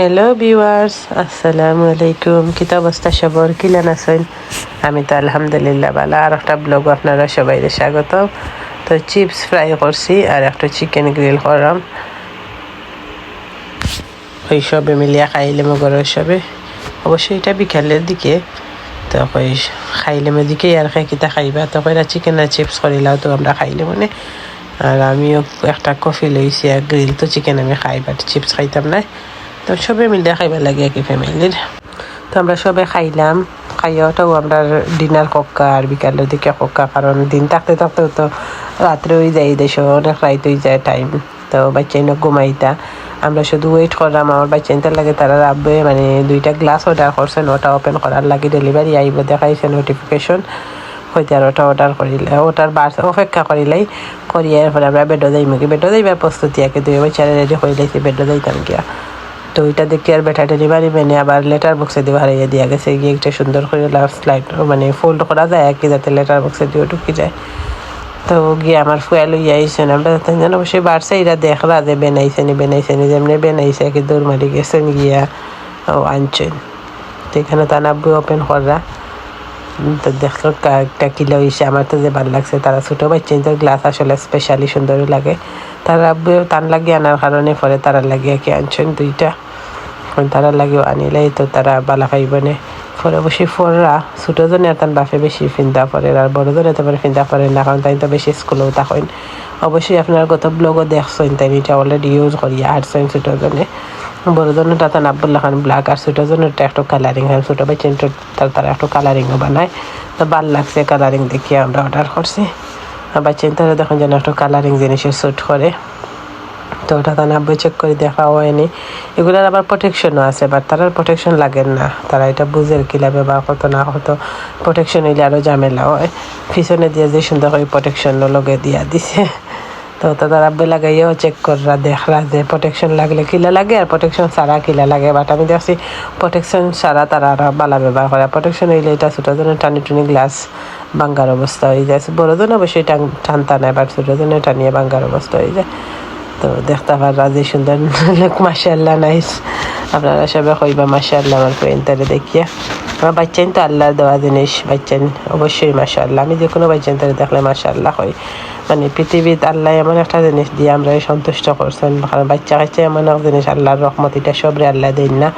Hello viewers আসসালামু আলাইকুম কিতা অবস্থা সবর কিলান আছেন আমি তো আলহামদুলিল্লাহ ভালো। আর একটা ব্লগ আপনারা সবাই স্বাগত তো চিপস ফ্রাই করছি আর একটা চিকেন গ্রিল করলাম। ওই সবে মিলিয়া খাইলে মগরের সবে অবশ্যই এটা বিকালের দিকে। তো কই খাইলে দিকে আর খাই কিতা খাইবা? তো কইরা চিকেন আর চিপস করিলাও তো আমরা খাইলে মানে। আর আমিও একটা কফি লইছি, আর গ্রিল তো চিকেন আমি খাই বাট চিপস খাইতাম না। তো সবে মিলে খাইবার লাগে একই ফ্যামিলির। তো আমরা সবে খাইলাম খাইয়াটাও আমরা ডিনার কক্কা আর বিকালের দিকে কক্কা, কারণ দিন থাকতে থাকতেও তো রাত্রে ওই যাই দেশ অনেক রাইত হয়ে যায় টাইম তো বাচ্চাই না ঘুমাইতা। আমরা শুধু ওয়েট করলাম, আমার বাচ্চাইনটার লাগে তারা রাখবে মানে দুইটা গ্লাস অর্ডার করছেন ওটা ওপেন করার লাগে ডেলিভারি আইব দেখাইছে নোটিফিকেশন হইতে আর ওটা অর্ডার করিলে ওটার বার অপেক্ষা করিলাই করিয়ার পরে আমরা বেডো যাই মুখে বেডো যাইবার প্রস্তুতি আগে দুই বাচ্চারা রেডি হইলাইছি বেডো যাইতাম গিয়া। তো ওইটা দেখে আর বেটা ডেলিভারি মেনে আবার লেটার বক্সে দিয়ে হারিয়ে দিয়া গেছে। গিয়ে একটা সুন্দর করে লাভ স্লাইড মানে ফোল্ড করা যায় কি, যাতে লেটার বক্সে দিয়ে ঢুকি যায়। তো গিয়ে আমার ফুয়া লইয়া আইসেন আমরা যেন অবশ্যই বাড়ছে, এরা দেখলা যে বেনাইছে নি বেনাইছে নি, যেমনি বেনাইছে কি দৌড় মারি গেছেন গিয়া ও আনছেন তো এখানে তার আব্বু ওপেন করা তো একটা কিলো হয়েছে আমার তো যে ভালো লাগছে, তারা ছোটো বাচ্চা তো গ্লাস আসলে স্পেশালি সুন্দরই লাগে। তারা টান লাগিয়ে আনার কারণে পরে তারা লাগিয়ে কি আনছেন দুইটা। তারা লাগিয়ে আনিলেই তো তারা বালা খাইবনে পরে অবশ্যই ফররা ছোটো জনে তার বাপে বেশি ফিন্দা পরে, আর বড় জনে তো ফিন্দা পরে না, কারণ তাই তো বেশি স্কুলেও থাকেন। অবশ্যই আপনার গত ব্লগও দেখছেন, তাই এটা অলরেডি ইউজ করিয়া আটছেন ছোটো জনে। বড় জনের তাতা নাব্বুল্লাহ খান ব্ল্যাক আর ছোটো জনেরটা একটু কালারিং হয়। ছোটো বাচ্চা তার তারা একটু কালারিংও বানায়। তো ভালো লাগছে কালারিং দেখিয়ে আমরা অর্ডার করছি। বাচ্চা তারা দেখুন যেন একটু কালারিং জিনিসের স্যুট করে। তো ওটা তার নাব্বই চেক করে দেখা হয়নি। এগুলোর আবার প্রোটেকশনও আছে বাট তারার প্রোটেকশন লাগে না। তারা এটা বুঝের কিলা ব্যবহার করতো না হতো প্রোটেকশন হইলে আরও ঝামেলা হয়। পিছনে দিয়ে যে সুন্দর করে প্রোটেকশন লগে দিয়া দিছে। তো তারা লাগাইয়াও চেক কররা, দেখরা যে প্রোটেকশন লাগলে কিলা লাগে আর প্রোটেকশন সারা কিলা লাগে। বাট আমি দেখছি প্রোটেকশন ছাড়া তারা আর বালা ব্যবহার করে। প্রোটেকশন হইলে এটা ছোটো জনের টানি টুনি গ্লাস বাঙ্গার অবস্থা হয়ে যায়। বড় জন অবশ্যই টানতা নেয় বাট ছোটো জনের টানিয়ে বাঙ্গার অবস্থা হয়ে যায়। তো দেখতে পাররা যে সুন্দর লোক মাসাল্লাহ নাইস আপনারা সবাই কইবা মাসাল্লাহ আমার ফ্রেন্ডটারে দেখিয়া। আমার বাচ্চাইন তো আল্লাহর দেওয়া জিনিস বাচ্চাইন অবশ্যই মাসাল্লাহ আমি যে কোনো বাচ্চাইন তারা দেখলে মাসাল্লাহ হই মানে পৃথিবীতে আল্লাহ এমন একটা জিনিস দিয়ে আমরা সন্তুষ্ট করছেন। কারণ বাচ্চা কাচ্চা এমন এক জিনিস, আল্লাহর রহমত, এটা সবরে আল্লাহ দেন না।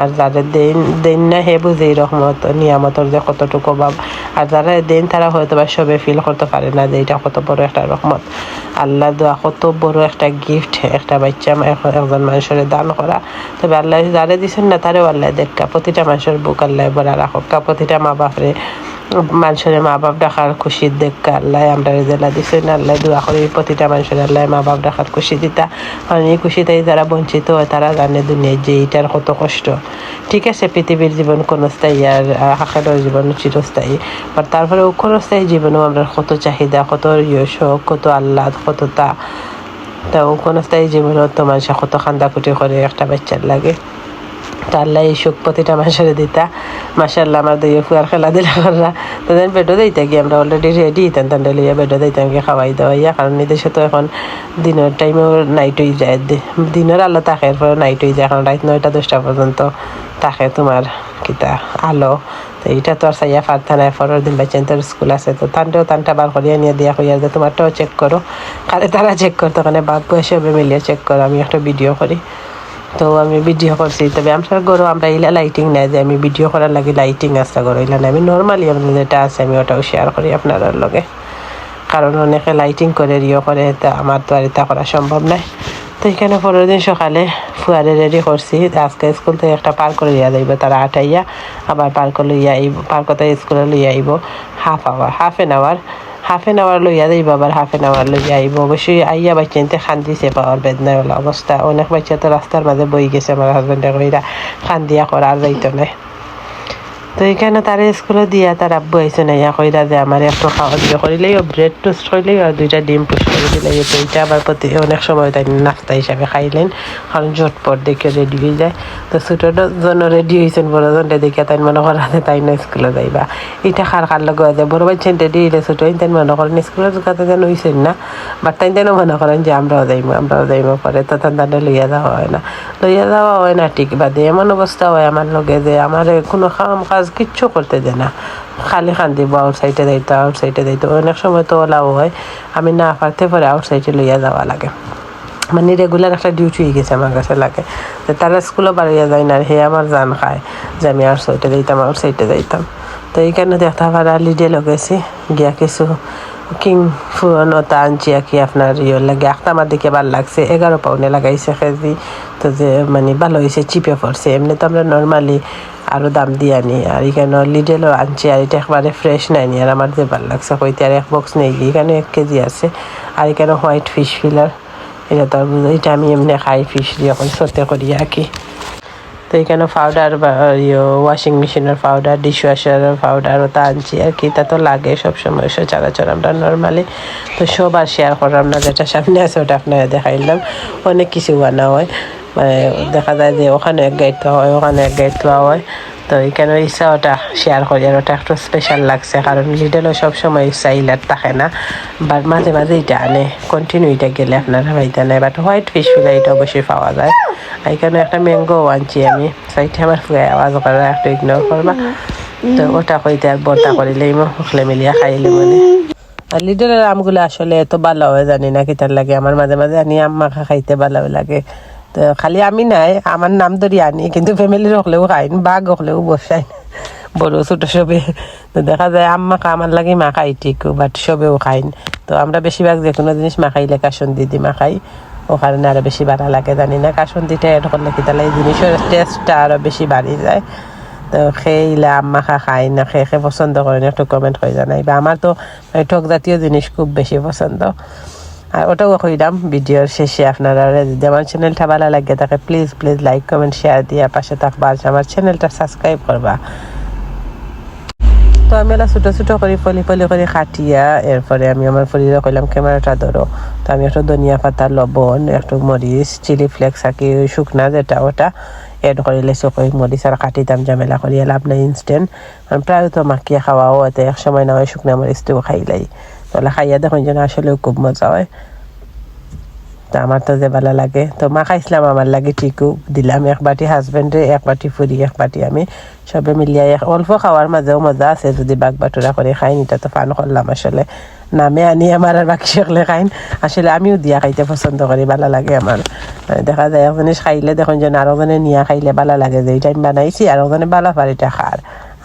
আর যাদের দেন দেন না হে বুঝে রহমত, নিয়ামতর যে কতটুকু অভাব আর যারা দেন, তারা হয়তো বা সবে ফিল করতে পারে না যে এটা কত বড় একটা রহমত। আল্লাহ দেওয়া কত বড় একটা গিফট একটা বাচ্চা একজন মানুষের দান করা। তবে আল্লাহ যারা দিচ্ছেন না, তারেও আল্লাহ দেখা প্রতিটা মানুষের বুক আল্লাহ বলা রাখা প্রতিটা মা বাপরে মানুষের মা বাপ ডাকার খুশির দেখা আল্লাহ আমরা জেলা দিছে। আল্লাহ দোয়া করি প্রতিটা মানুষের আল্লাহ মা বাপ ডাকার খুশি দিতা। কারণ এই খুশিতেই যারা বঞ্চিত হয়, তারা জানে দুনিয়ায় যে এইটার কত কষ্ট। ঠিক আছে, পৃথিবীর জীবন স্থায়ী আর আখের জীবন চিরস্থায়ী। বাট তারপরে ক্ষণস্থায়ী জীবনেও আমরা কত চাহিদা, কত শখ কত আল্লাহ কত তা। তা ক্ষণস্থায়ী জীবনেও তো মানুষ কত খান্দাকুটি করে একটা বাচ্চার লাগে। তা এই সুখ প্রতিটা মাসের দিতা। মাসাল্লাহ আমার দুই ফুয়ার খেলা দিলা তাদের বেডও দিতে গিয়ে, আমরা অলরেডি রেডি হইতাম তান্ডে লইয়া বেডও দিতাম গিয়ে খাওয়াই দাওয়াইয়া। কারণ এদেশে তো এখন দিনের টাইমেও নাইট হয়ে যায়। দিনের আলো থাকে এরপরে নাইট হয়ে যায়। কারণ রাত নয়টা দশটা পর্যন্ত তাকে তোমার কিতা আলো। তো এইটা তো আর চাইয়া ফারতা নাই। পরের দিন বাচ্চা তোর স্কুল আছে। তো তানটাও তানটা বার করিয়া নিয়ে দিয়া হইয়া যে, তোমারটাও চেক করো। কারে তারা চেক করতো ওখানে বাপ বয়সে মিলিয়ে চেক করো। আমি একটা ভিডিও করি। তো আমি ভিডিও করছি। তবে আমার গরো, আমরা ইলা লাইটিং নাই যে আমি ভিডিও করার লাগে লাইটিং আছে গরো। ইলা আমি নর্মালি আপনার যেটা আছে আমি ওটাও শেয়ার করি আপনার লগে। কারণ অনেকে লাইটিং করে, রিও করে, তা আমার তো আর এটা করা সম্ভব নয় তো এখানে পরের দিন সকালে ফুয়ারে রেডি করছি। আজকে স্কুল থেকে একটা পার্ক করে ইয়া যাইব, তারা আটাইয়া। আবার পার্ক লইয়া আইব পার্কতে স্কুলে লইয়া আইব half hour half an hour half an hour লইয়া যাইব আবার হাফ এন আওয়ার লইয়া আইব অবশ্যই আইয়া বাচ্চাতে খান্দিছে পাওয়ার বেদনাওয়ালা অবস্থা অনেক বাচ্চা তো রাস্তার মাঝে বই গেছে আমার হাজবেন্ডে কইরা খান্দিয়া করা আর যাইতো না তো এখানে তার স্কুলে দিয়া তার আব্বু আইসে না, ইয়া কইরা যে আমার একটু খাওয়া দিয়ে করিলেই ব্রেড টোস্ট করিলেই আর দুইটা ডিম পুষ করে দিলে। তো এইটা আবার প্রতি অনেক সময় তাই নাস্তা হিসাবে খাইলেন কারণ ঝটপট দেখে রেডি হয়ে যায়। তো ছোটো জন রেডি হয়েছেন বড় জনটা দেখে তাই মনে করা তাই না স্কুলে যাইবা। এটা খার খার লগে যায়? বড় বাচ্চান রেডি হইলে ছোটো তাই মনে করেন স্কুলের কাছে যেন হয়েছেন না বাট তাই যেন মনে করেন যে আমরাও যাইমো আমরাও যাইমো পরে, তো তাদের লইয়া যাওয়া হয় না। লইয়া যাওয়া হয় না ঠিক বাদে, এমন অবস্থা হয় আমার লগে যে আমার কোনো কাম কাজ কিচ্ছু করতে দেয় না। খালি খান্দিব আউট সাইডে দিত আউট সাইডে দিত অনেক সময় তো ওলাও হয়, আমি না পারতে পারে আউট সাইডে লইয়া যাওয়া লাগে। মানে রেগুলার একটা ডিউটি হয়ে গেছে আমার কাছে লাগে। যে তারা স্কুলও বাড়িয়ে যায় না হে আমার জান খায় যে আমি আউট সাইডে যাইতাম আউট সাইডে যাইতাম। তো এই কারণে দেখতে পারা লিডে লগেছি গিয়া কিছু কিং ফুরনতা আনছি কি আপনার ইয়ে লাগে। আমার দিকে ভালো লাগছে এগারো পাউনে লাগাইছে কেজি তো যে মানে ভালো হয়েছে চিপে পড়ছে এমনি তো আমরা নর্মালি আরও দাম দিয়ে আনি। আর এখানে লিডেলও আনছি, আর এটা একবারে ফ্রেশ নাইনি আর আমার যে ভালো লাগছে হইতে আর এক বক্স নেই এখানে এক কেজি আছে। আর এখানে হোয়াইট ফিশ ফিলার এটা তো, এটা আমি এমনি খাই ফিশ দিয়ে এখন সতে করি আর কি তো এখানে পাউডার বা ওয়াশিং মেশিনের পাউডার ডিশ ওয়াশারের পাউডার ওটা আনছি আর কি। তা তো লাগে সবসময়, সে সচরাচর আমরা নর্মালি তো সব আর শেয়ার করলাম না, যেটা সামনে আছে ওটা আপনারা দেখাইলাম। অনেক কিছু বানা হয়। মানে দেখা যায় যে ওখানে এক গাইড হয়, ওখানে এক গাইড হয়। তো এখানে ইচ্ছা ওটা শেয়ার করি আর ওটা একটু স্পেশাল লাগছে, কারণ লিডেলও সবসময় সাইলার থাকে না। বাট মাঝে মাঝে এটা আনে কন্টিনিউ এটা গেলে আপনারা পাইতে নেয় বাট হোয়াইট ফিশ ফিলাই এটা অবশ্যই পাওয়া যায়। এখানে একটা ম্যাঙ্গো আনছি আমি সাইডে আমার আওয়াজ করা একটু ইগনোর করবা। তো ওটা কইতে আর বর্তা করিলেই মুখলে মিলিয়া খাইলে মানে আর লিডারের আমগুলো আসলে এত ভালো হয় জানি না, কিতার লাগে। আমার মাঝে মাঝে আনি মাখা খাইতে ভালো লাগে। তো খালি আমি নাই, আমার নাম ধরি আনি, কিন্তু ফ্যামিলির হলেও খাইন বাঘ হলেও বসাই বড় ছোট সবে। তো দেখা যায় আম মাখা আমার লাগে মাখাই ঠিক বাট সবেও খাইন তো আমরা বেশিরভাগ যে কোনো জিনিস মাখাইলে কাসন দিদি মাখাই। ওখানে আরও বেশি বাড়া লাগে, জানি না? কাসন দিতে এড করলে কি তাহলে এই জিনিসের টেস্টটা আরও বেশি বাড়ি যায়। তো খেইলে আম্মা খা খাই না খেয়ে খেয়ে পছন্দ করেন একটু কমেন্ট করে জানাই। বা আমার তো টক জাতীয় জিনিস খুব বেশি পছন্দ। আর ওটাও কইলাম ভিডিওর শেষে আপনারা যদি আমার চ্যানেলটা ভালো লাগে, তাকে please please like comment share দিয়ে পাশে থাকবা। আর আমার চ্যানেলটা সাবস্ক্রাইব করবা। তো আমি এলা ছোটো ছোটো করে ফলি ফলি করে কাটিয়া এরপরে আমি আমার ফলিরে কইলাম, ক্যামেরাটা ধরো। তো আমি একটু ধনিয়া পাতা, লবণ, একটু মরিচ চিলি ফ্লেক্স আঁকি ওই শুকনা যেটা ওটা এড করিলে চকই মরিচ আর কাটিতাম ঝামেলা করি লাভ নাই ইনস্ট্যান্ট প্রায় তো মাখিয়ে খাওয়াও এতে, এক সময় না হয় শুকনা মরিচটাও খাইলাই। তাহলে খাইয়া দেখুন যেন আসলেও খুব মজা হয়। তো আমার তো যে ভালো লাগে। তো মা খাইছিলাম, আমার লাগে ঠিকও দিলাম। এক বাটি হাজবেন্ডে এক বাটি ফুরি, এক বাটি আমি। সবে মিলিয়ে এক অল্প খাওয়ার মাঝেও মজা আছে। যদি বাঘ বাটুরা করে খাই নিটা তো ফান করলাম আসলে। নামে আনি আমার আর বাকি সকলে খাইন। আসলে আমিও দিয়া খাইতে পছন্দ করি ভালো লাগে আমার দেখা যায় এক জিনিস খাইলে দেখুন যেন আরও জনে নিয়া খাইলে ভালো লাগে যে এটা আমি বানাইছি, আর জনে ভালো পারে এটা খার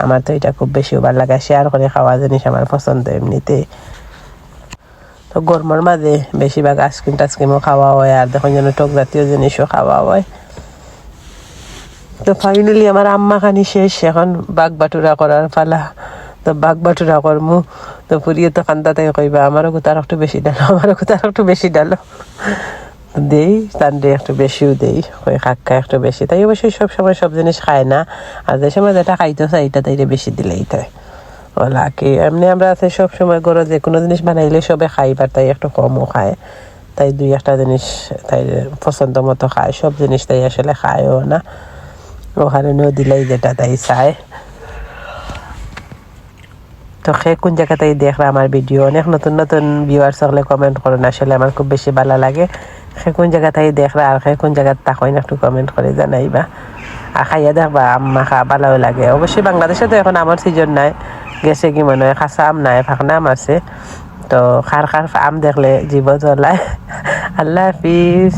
আমার তো এটা খুব বেশি ভালো লাগে। শেয়ার করে খাওয়া জিনিস আমার পছন্দ এমনিতে। তো গরমের মাঝে বেশিরভাগ আইসক্রিম টাইসক্রিমও খাওয়া হয় আর দেখুন যেন টক জাতীয় জিনিসও খাওয়া হয়। তো ফাইনালি আমার আম্মা খানি শেষ, এখন বাঘ বাটুরা করার পালা। তো বাঘ বাটুরা করমু তো ফুরিয়ে তো কান্দা তাই কইবা আমারও কোথার একটু বেশি ডালো আমারও কোথার একটু বেশি ডালো। দেই তান্ডে একটু বেশিও দেই, কই কাক্কা একটু বেশি তাই অবশ্যই সব সময় সব জিনিস খায় না। আর যে সময় যেটা খাইতে চাই এটা তাইলে বেশি দিলেই তাই। কি এমনি আমরা আছে সব সময় গরো যে কোনো জিনিস বানাইলে সবে খাই বা তাই একটু কমও খায়। তাই দুই একটা জিনিস তাই পছন্দ মতো খায়, সব জিনিস তাই আসলে খায়ও না। ওখানে দিলেই যেটা তাই চায়। তো সে কোন জায়গাতেই দেখরা আমার ভিডিও? অনেক নতুন নতুন ভিউয়ার্স হলে কমেন্ট করেন, আসলে আমার খুব বেশি ভালো লাগে। সে কোন জায়গাতেই দেখরা আর সে কোন জায়গাত তাকই না, একটু কমেন্ট করে জানাইবা। আর খাইয়া দেখবা, আম্মা খা ভালো লাগে। অবশ্যই বাংলাদেশে তো এখন আমার সিজন নাই। গেছে কি মনে হয় খাসা নাই ফাঁকনা আম আছে। তো খার খার আম দেখলে জীব জ্বলায় আল্লাহ হাফিজ।